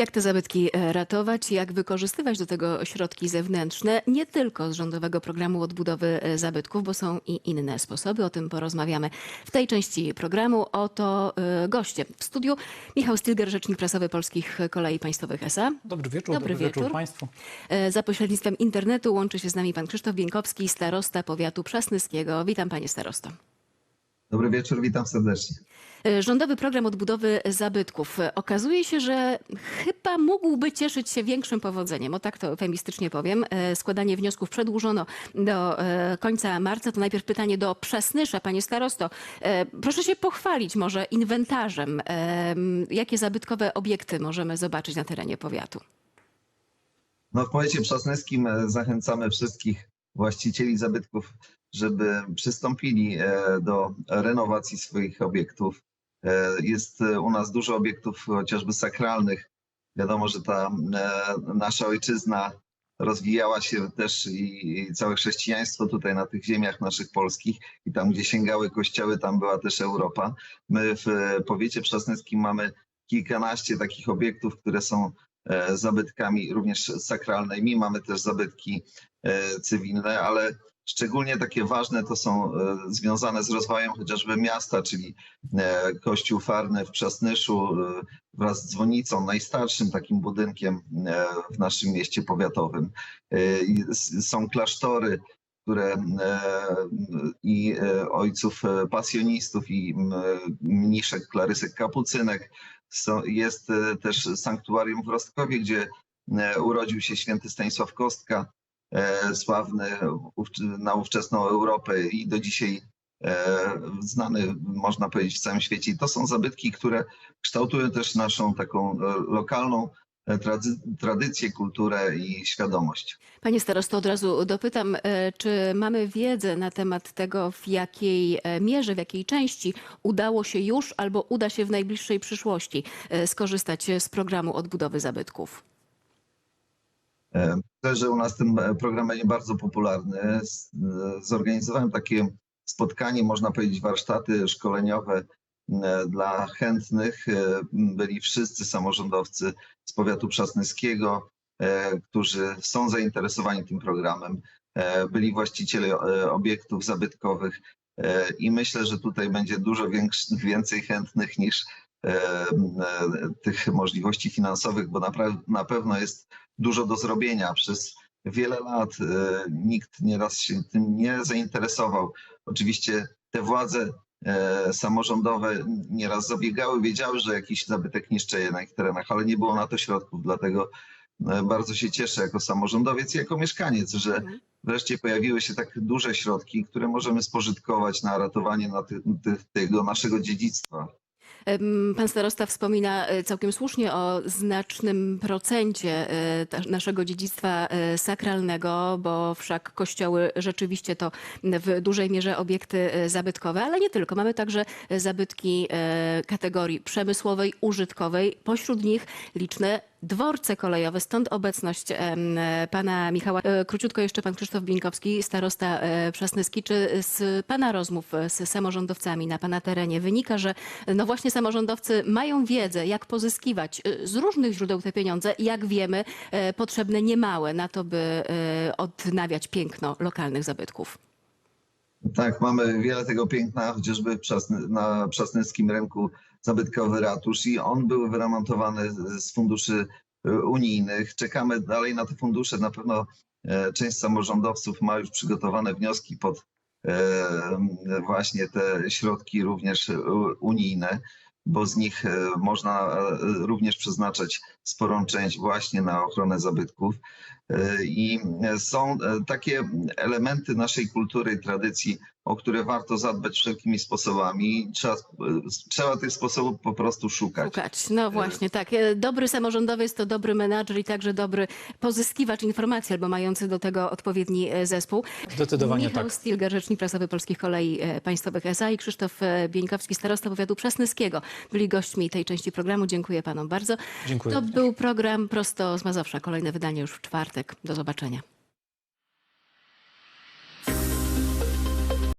Jak te zabytki e, ratować, jak wykorzystywać do tego środki zewnętrzne, nie tylko z rządowego programu odbudowy e, zabytków, bo są i inne sposoby. O tym porozmawiamy w tej części programu. Oto e, goście w studiu. Michał Stilger, rzecznik prasowy Polskich Kolei Państwowych SA. Dobry wieczór, Dobry dobry, wieczór. wieczór. Państwu. Za pośrednictwem internetu łączy się z nami pan Krzysztof Bieńkowski, starosta powiatu przasnyskiego. Witam panie starosto. Dobry wieczór, witam serdecznie. E, Rządowy program odbudowy zabytków. E, Okazuje się, że chyba mógłby cieszyć się większym powodzeniem, o tak to eufemistycznie powiem. E, Składanie wniosków przedłużono do końca marca. To najpierw pytanie do Przasnysza, panie starosto. Proszę się pochwalić może inwentarzem. Jakie zabytkowe obiekty możemy zobaczyć na terenie powiatu? No, w powiecie przasnyskim e, zachęcamy wszystkich właścicieli zabytków, żeby przystąpili e, do renowacji swoich obiektów. E, Jest e, u nas dużo obiektów chociażby sakralnych. Wiadomo, że ta nasza ojczyzna rozwijała się też i, całe chrześcijaństwo tutaj na tych ziemiach naszych polskich i tam, gdzie sięgały kościoły, tam była też Europa. My w powiecie przasnyskim mamy kilkanaście takich obiektów, które są zabytkami również sakralnymi. Mamy też zabytki cywilne, ale szczególnie takie ważne to są e, związane z rozwojem chociażby miasta, czyli e, Kościół Farny w Przasnyszu e, wraz z dzwonicą, najstarszym takim budynkiem w naszym mieście powiatowym. Są klasztory, które i ojców pasjonistów i mniszek, klarysek kapucynek. Jest też sanktuarium w Rostkowie, gdzie urodził się święty Stanisław Kostka, sławny ówczy- na ówczesną Europę i do dzisiaj e, znany, można powiedzieć, w całym świecie. I to są zabytki, które kształtują też naszą taką e, lokalną e, tradycję, kulturę i świadomość. Panie starosto, od razu dopytam, e, czy mamy wiedzę na temat tego, w jakiej e, mierze, w jakiej części udało się już albo uda się w najbliższej przyszłości e, skorzystać z programu odbudowy zabytków? Że u nas ten e, program będzie bardzo popularny. E, Zorganizowałem takie spotkanie, można powiedzieć, warsztaty szkoleniowe e, dla chętnych. Byli wszyscy samorządowcy z powiatu przasnyskiego, którzy są zainteresowani tym programem. Byli właściciele obiektów zabytkowych i myślę, że tutaj będzie dużo więcej chętnych niż tych możliwości finansowych, bo na pewno jest dużo do zrobienia. Przez wiele lat e, nikt nieraz się tym nie zainteresował. Oczywiście te władze e, samorządowe nieraz zabiegały, wiedziały, że jakiś zabytek niszczeje na ich terenach, ale nie było na to środków. Dlatego e, bardzo się cieszę jako samorządowiec i jako mieszkaniec, że Mhm. wreszcie pojawiły się tak duże środki, które możemy spożytkować na ratowanie na ty, ty, tego naszego dziedzictwa. Pan starosta wspomina e, całkiem słusznie o znacznym procencie e, naszego dziedzictwa e, sakralnego, bo wszak kościoły rzeczywiście to w dużej mierze obiekty zabytkowe, ale nie tylko. Mamy także zabytki kategorii przemysłowej, użytkowej. Pośród nich liczne dworce kolejowe, stąd obecność pana Michała. E, Króciutko jeszcze pan Krzysztof Binkowski, starosta e, Przasnyski. Czy z pana rozmów e, z samorządowcami na pana terenie wynika, że no właśnie samorządowcy mają wiedzę, jak pozyskiwać z różnych źródeł te pieniądze, jak wiemy, potrzebne niemałe na to, by odnawiać piękno lokalnych zabytków? Tak, mamy wiele tego piękna, chociażby na Przasnyckim Rynku zabytkowy ratusz i on był wyremontowany z- funduszy e, unijnych. Czekamy dalej na te fundusze. Na pewno e, część samorządowców ma już przygotowane wnioski pod e, właśnie te środki również e, unijne, bo z nich e, można również przeznaczać sporą część właśnie na ochronę zabytków. I są takie elementy naszej kultury i tradycji, o które warto zadbać wszelkimi sposobami. Trzeba, trzeba tych sposobów po prostu szukać. Szukać. No właśnie, tak. E, Dobry samorządowiec to dobry menadżer i także dobry pozyskiwacz informacji albo mający do tego odpowiedni e, zespół. Zdecydowanie Michał tak. Stilger, rzecznik prasowy Polskich Kolei e, Państwowych SA i Krzysztof Bieńkowski, starosta powiatu przasnyskiego, byli gośćmi tej części programu. Dziękuję panom bardzo. Dziękuję. To był program prosto z Mazowsza. Kolejne wydanie już w czwartek. Do zobaczenia.